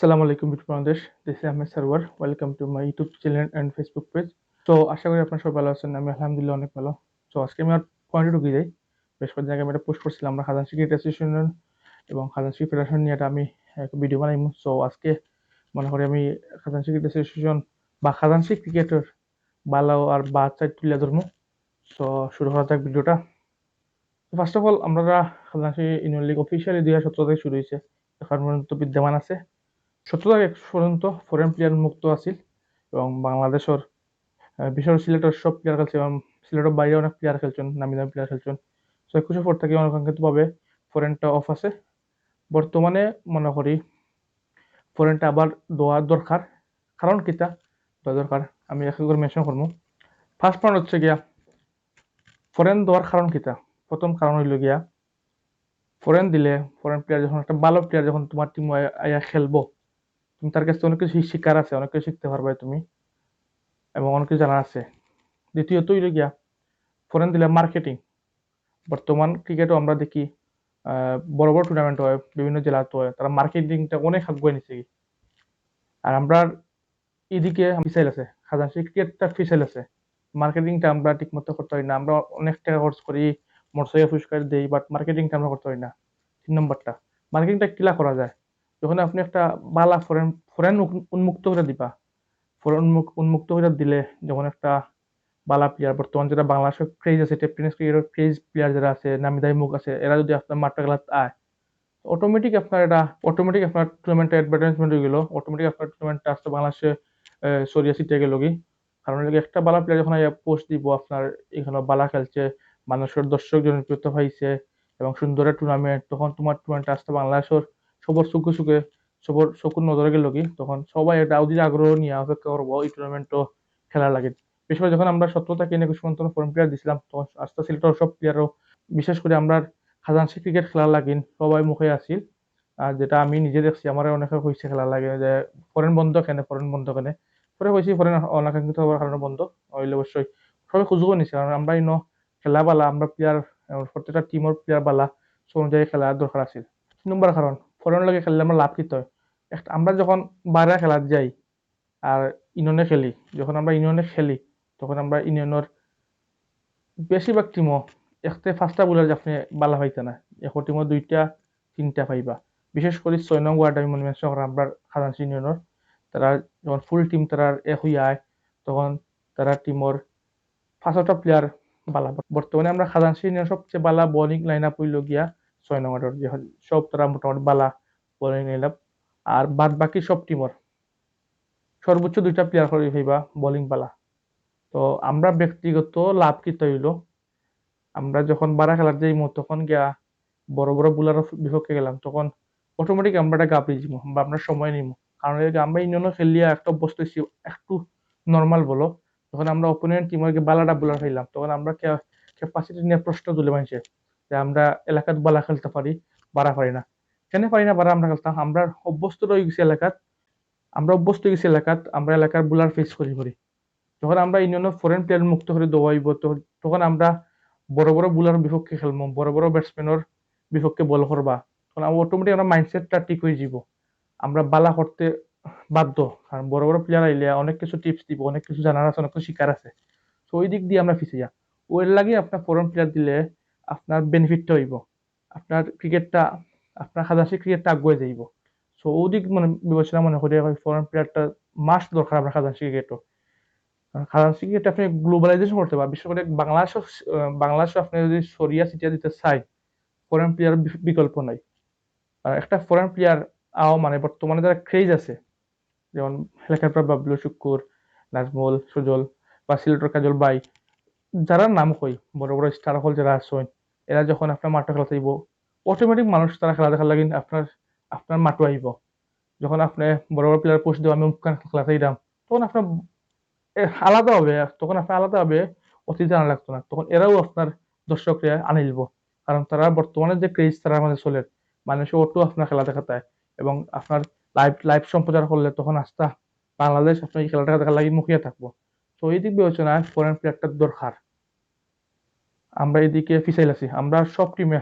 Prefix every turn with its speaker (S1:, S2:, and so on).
S1: Assalamu আলাইকুম beautiful Bangladesh. This is Ahmed Sarwar. Welcome to my YouTube channel and Facebook page. তো আশা করি আপনারা সবাই ভালো আছেন, আমি আলহামদুলিল্লাহ অনেক ভালো তো আজকে আমি আর পয়েন্টে ঢুকে যাই বেশ কয়েকদিন আগে আমি একটা পোস্ট করছিলাম, আমরা খাজান সিকিউরিটি অ্যাসোসিয়েশন এবং খাজান সিকি ফেডারেশন নিয়ে একটা আমি ভিডিও বানাইমু সো আজকে মনে করি আমি খাজান সিকিউরিটি অ্যাসোসিয়েশন বা খাজান সিক ক্রিকেটের ভালো আর বাদ সাইড তুলে ধরবো সো শুরু করা যাক ভিডিওটা ফার্স্ট অফ অল আমরা খাজান সিকি ইউনিয়ন লিগ অফিসিয়ালি দুই হাজার সতেরো থেকে শুরু হয়েছে, এখন পর্যন্ত বিদ্যমান আছে সতেরো থেকে একশো পর্যন্ত ফরেন প্লেয়ার মুক্ত আছিল এবং বাংলাদেশের বিশেষ সিলেটের সব প্লেয়ার খেলছে এবং সিলেটের বাইরে অনেক প্লেয়ার খেলছেন নামি দামি প্লেয়ার খেলছেন। সো একুশে পর থেকে অনাকাঙ্ক্ষিতভাবে ফরেনটা অফ আছে। বর্তমানে মনে করি ফরেনটা আবার দেওয়া দরকার। কারণ কিতা দেওয়া দরকার। আমি এক করে মেনশন করব। ফার্স্ট পয়েন্ট হচ্ছে গিয়া ফরেন দেওয়ার কারণ কিতা প্রথম কারণ হইল গিয়া ফরেন দিলে ফরেন প্লেয়ার যখন, একটা ভালো প্লেয়ার যখন তোমার টিম আয়া খেলব তার কাছে অনেক কিছু শিকার আছে, অনেক কিছু শিখতে পারবে তুমি। এবং অনেক কিছু জানা আছে। দ্বিতীয়ত হইল গিয়া, ফরেন দিলে মার্কেটিং। বর্তমান ক্রিকেটও আমরা দেখি বড় বড় টুর্নামেন্ট হয়, বিভিন্ন জেলাতে হয়, তারা মার্কেটিংটা অনেক আগুয়ে নিচ্ছে আর আমরা এদিকে ফিসাইল আছে খাজানসি ক্রিকেটটা ফিসাইল আছে। মার্কেটিংটা আমরা ঠিক মতো করতে পারি না, আমরা অনেক টাকা খরচ করি, মোটরসাইকেল পুরস্কার দিই বাট মার্কেটিংটা আমরা করতে পারি না, তিন নম্বরটা। মার্কেটিংটা কিলা করা যায়? যখন আপনি একটা বালা ফরেন ফরেন উন্মুক্ত করে দিবা, ফরেন উন্মুক্ত করে দিলে যখন একটা বালা প্লেয়ার বর্তমান যেটা বাংলাদেশের ক্রেজ আছে টেনিস ক্রিকেটের ক্রেজ প্লেয়ার যারা আছে নামি দামি মুখ আছে, এরা যদি আপনার মাঠটা খেলাতে আয় অটোমেটিক আপনার এটা অটোমেটিক আপনার টুর্নামেন্টে অ্যাডভার্টাইজমেন্ট হয়ে গেল অটোমেটিক আপনার টুর্নামেন্টটা আসতে বাংলাদেশে সরিয়া সিটে গেল কি? কারণ একটা বালা প্লেয়ার যখন পোস্ট দিব, আপনার এখানে বালা খেলছে মানুষের দর্শক জনপ্রিয়তা পাইছে, এবং সুন্দর টুর্নামেন্ট তখন তোমার টুর্নামেন্ট আসতে বাংলাদেশের সবর সুখে সুখে, সবর চকুর নজরে গেল কি? তখন সবাই এটা অধীর আগ্রহ নিয়ে অপেক্ষা করব, এই টুর্নামেন্টও খেলা লাগে। বিশেষ যখন আমরা সত্তর থেকে একুশ পর্যন্ত ফরেন প্লেয়ার দিছিলাম, তখন আস্তে সিলেটের সব প্লেয়ারও বিশেষ করে আমরা খাজানসি ক্রিকেট খেলা লাগিন সবাই মুখে আসিল আর যেটা আমি নিজে দেখছি, আমার অনেকে হয়েছে খেলা লাগে, যে ফরেন বন্ধ কেনে ফরেন বন্ধ কেনে। পরে হয়েছি ফরেন অনাকাঙ্ক্ষিত হওয়ার কারণে বন্ধ, হইলে অবশ্যই। সবাই সুযোগও নিছে, কারণ আমরা ইনো খেলা বালা আমরা প্লেয়ার প্রত্যেকটা টিমের প্লেয়ার বালা সে অনুযায়ী খেলা দরকার তিন নম্বর কারণ ফরেন লগে খেললে আমরা লাভ কিত হয় আমরা যখন বাইরে খেলাত যাই আর ইউনিয়নে খেলি, যখন আমরা ইউনিয়নে খেলি, তখন আমরা ইউনিয়নের বেশিরভাগ টিমও একতে পাঁচটা বোলার আপনি বালা পাইতে না এক টিমও দুইটা, তিনটা পাইবা। বিশেষ করে ছয় নং ওয়ার্ড আমি মনে মেনশন করা আমরা খাজানসি ইউনিয়নের তারা যখন ফুল টিম তারা এক হয়ে আয় তখন তারা টিমর পাঁচটা প্লেয়ার বালা। বর্তমানে আমরা খাজানসি ইউনিয়ন সবচেয়ে বালা বোলিং লাইন আপ হইল ছয় নং ওয়ার্ডের সব তারা মোটামুটি বালা বোলিং আপ আর বাদ বাকি সব টিমর সর্বোচ্চ দুইটা প্লেয়ার করে ভাইবা বোলিং বালা। তো আমরা ব্যক্তিগত লাভ কি তৈল আমরা যখন বারা খেলার যাই তখন গিয়া বড় বড় বুলার বিপক্ষে গেলাম, তখন অটোমেটিক আমরা এটা গাপড়ি যাব বা আমরা সময় নিব কারণ আমরা ইউনিয়নও খেলিয়া একটা অভ্যস্ত একটু নর্মাল বলো। যখন আমরা অপোনেন্ট টিমের বালাটা বুলার খাইলাম তখন আমরা ক্যাপাসিটি নিয়ে প্রশ্ন তুলে মানছে। যে আমরা এলাকাত বালা খেলতে পারি বাড়া পারি না। কেন পারি না বাড়া আমরা খেলতাম আমরা অভ্যস্ত রয়ে গেছি এলাকাত। আমরা অভ্যস্ত হয়ে গেছি এলাকাত, আমরা এলাকার বুলার ফেস করি করি। যখন আমরা ইউনিয়নের ফরেন প্লেয়ার মুক্ত করে দোয়াইব তখন আমরা বড় বড় বুলার বিপক্ষে খেলব বড় বড় ব্যাটসম্যানের বিপক্ষে বল করবা। তখন অটোমেটিক আমরা মাইন্ডসেটটা ঠিক হয়ে যাব। আমরা বালা করতে বাধ্য, কারণ বড় বড় প্লেয়ার আইলে অনেক কিছু টিপস দিব, অনেক কিছু জানার আছে, অনেক কিছু শিকার আছে। তো ওই দিক দিয়ে আমরা ফিসে যা ওই লাগে আপনার ফরেন প্লেয়ার দিলে আপনার বেনিফিটটা হইব। আপনার ক্রিকেটটা আপনার খাদাসি ক্রিকেটটা আগুয়ে যাইব। সো ওদিক মানে বিবেচনা মনে করি ফরেন প্লেয়ারটা মাস্ট দরকার আপনার খাদাসি ক্রিকেটও খাদাসি ক্রিকেট আপনি গ্লোবালাইজেশন করতে পারেন। বিশেষ করে বাংলাদেশ বাংলাদেশ আপনি যদি সরিয়া, সিটিয়া দিতে চাই ফরেন প্লেয়ার বিকল্প নাই। আর একটা ফরেন প্লেয়ার আও মানে বর্তমানে যারা ক্রেজ আছে, যেমন এলাকার পর বাবলু শুক্কুর, নাজমুল, সুজল বা সিলেটর কাজল বাই যারা নাম কই, বড় বড় স্টার হল যারা আসেন এরা যখন আপনার মাঠে খেলা চাইব অটোমেটিক মানুষ তারা খেলা দেখার লাগিন আপনার আপনার মাঠও আহিব যখন আপনি বড় বড় প্লেয়ার পোস্ট দেবো আমি মুখখান খেলা চাইলাম তখন আপনার আলাদা হবে তখন আপনার আলাদা হবে, অতীতে আনা লাগতো না। তখন এরাও আপনার দর্শকরা আনিলব কারণ তারা বর্তমানে যে ক্রেজ তারা আমাদের চলে মানুষ অটো আপনার খেলা দেখাতে এবং আপনার লাইভ লাইভ সম্প্রচার করলে তখন আস্তা বাংলাদেশ আপনার এই খেলাটা দেখার লাগে মুখিয়ে থাকব। তো এই দিক বিবেচনায় ফরেন প্লেয়ারটার দরকার। আমরা এদিকে ফিসাইল আছি। আমরা সব টিমে